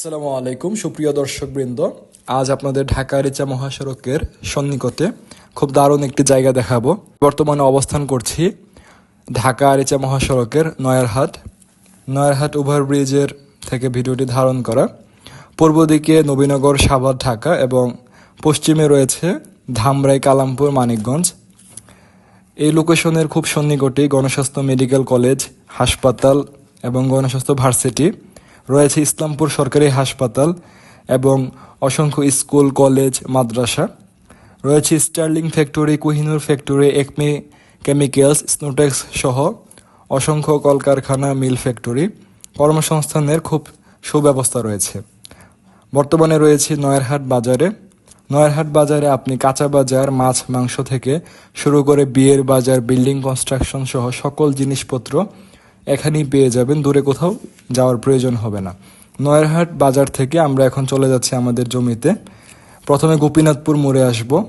আসসালামু আলাইকুম, সুপ্রিয় দর্শকবৃন্দ। আজ আপনাদের ঢাকা রিচা মহাসড়কের সন্নিকটে খুব দারুণ একটি জায়গা দেখাবো। বর্তমানে অবস্থান করছি ঢাকা রিচা মহাসড়কের নয়ারহাট। নয়ারহাট ওভারব্রিজের থেকে ভিডিওটি ধারণ করা। পূর্ব দিকে নবীনগর, সাভার, ঢাকা এবং পশ্চিমে রয়েছে ধামরাই, কালামপুর, মানিকগঞ্জ। এই লোকেশনের খুব সন্নিকটেই গণস্বাস্থ্য মেডিকেল কলেজ, হাসপাতাল এবং গণস্বাস্থ্য ভার্সিটি। রয়েছে ইসলামপুর সরকারি হাসপাতাল এবং অসংখ্য স্কুল, কলেজ, মাদ্রাসা। রয়েছে Sterling factory, Kohinoor factory, Acme chemicals, Snowtex সহ অসংখ্য কলকারখানা, মিল ফ্যাক্টরি। কর্মসংস্থানের খুব সুব্যবস্থা রয়েছে। বর্তমানে রয়েছে নয়ারহাট বাজারে। নয়ারহাট বাজারে আপনি কাঁচা বাজার, মাছ, মাংস থেকে শুরু করে বিয়ের বাজার, বিল্ডিং কনস্ট্রাকশন সহ সকল জিনিসপত্র এখানেই পেয়ে যাবেন। দূরে কোথাও যাওয়ার প্রয়োজন হবে না। নয়ারহাট বাজার থেকে আমরা এখন চলে যাচ্ছি আমাদের জমিতে। প্রথমে গোপীনাথপুর মোড়ে আসব।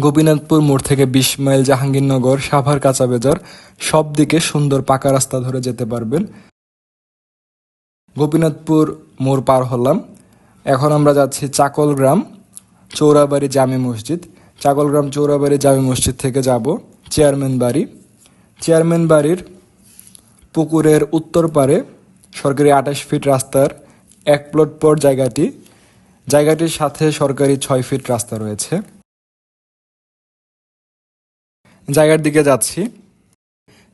গোপীনাথপুর মোড় থেকে বিশ মাইল জাহাঙ্গীরনগর, সাভার কাঁচা বাজার, সব দিকে সুন্দর পাকা রাস্তা ধরে যেতে পারবেন। গোপীনাথপুর মোড় পার হলাম। এখন আমরা যাচ্ছি চাকলগ্রাম চৌরাবাড়ি জামে মসজিদ। চাকলগ্রাম চৌরাবাড়ি জামে মসজিদ থেকে যাব চেয়ারম্যান বাড়ি। চেয়ারম্যান বাড়ির পুকুরের উত্তর পারে সরকারি আঠাশ ফিট রাস্তার এক প্লট পর জায়গাটি। জায়গাটির সাথে সরকারি ছয় ফিট রাস্তা রয়েছে। জায়গার দিকে যাচ্ছি।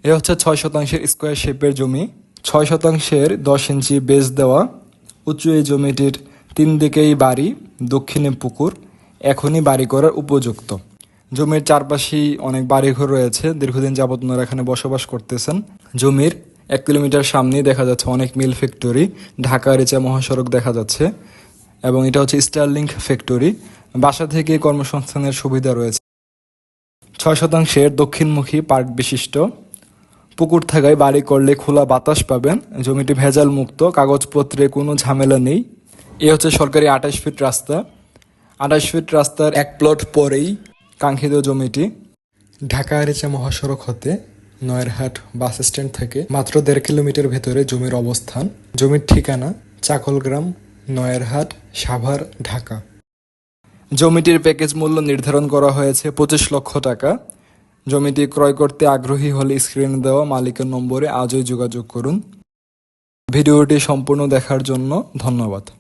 এ হচ্ছে ছয় শতাংশের স্কোয়ার শেপের জমি। ছয় শতাংশের দশ ইঞ্চি বেস দেওয়া। উঁচু এই জমিটির তিন দিকেই বাড়ি, দক্ষিণে পুকুর। এখনই বাড়ি করার উপযুক্ত। জমির চারপাশেই অনেক বাড়িঘর রয়েছে। দীর্ঘদিন যাবত ওনারা এখানে বসবাস করতেছেন। জমির এক কিলোমিটার সামনেই দেখা যাচ্ছে অনেক মিল ফ্যাক্টরি, ঢাকা রেচা মহাসড়ক দেখা যাচ্ছে, এবং এটা হচ্ছে স্টারলিংক ফ্যাক্টরি। বাসা থেকে কর্মসংস্থানের সুবিধা রয়েছে। ছয় শতাংশের দক্ষিণমুখী পার্ক বিশিষ্ট। পুকুর থাকায় বাড়ি করলে খোলা বাতাস পাবেন। জমিটি ভেজাল মুক্ত কাগজপত্রে কোনো ঝামেলা নেই। এ হচ্ছে সরকারি আঠাশ ফিট রাস্তা। আঠাশ ফিট রাস্তার এক প্লট পরেই কাঙ্ক্ষিত জমিটি ঢাকা আরিচা মহাসড়ক হতে নয়ারহাট বাস স্ট্যান্ড থেকে মাত্র দেড় কিলোমিটার ভেতরে জমির অবস্থান। জমির ঠিকানা চাকলগ্রাম, নয়ারহাট, সাভার, ঢাকা। জমিটির প্যাকেজ মূল্য নির্ধারণ করা হয়েছে পঁচিশ লক্ষ টাকা। জমিটি ক্রয় করতে আগ্রহী হলে স্ক্রিনে দেওয়া মালিকের নম্বরে আজই যোগাযোগ করুন। ভিডিওটি সম্পূর্ণ দেখার জন্য ধন্যবাদ।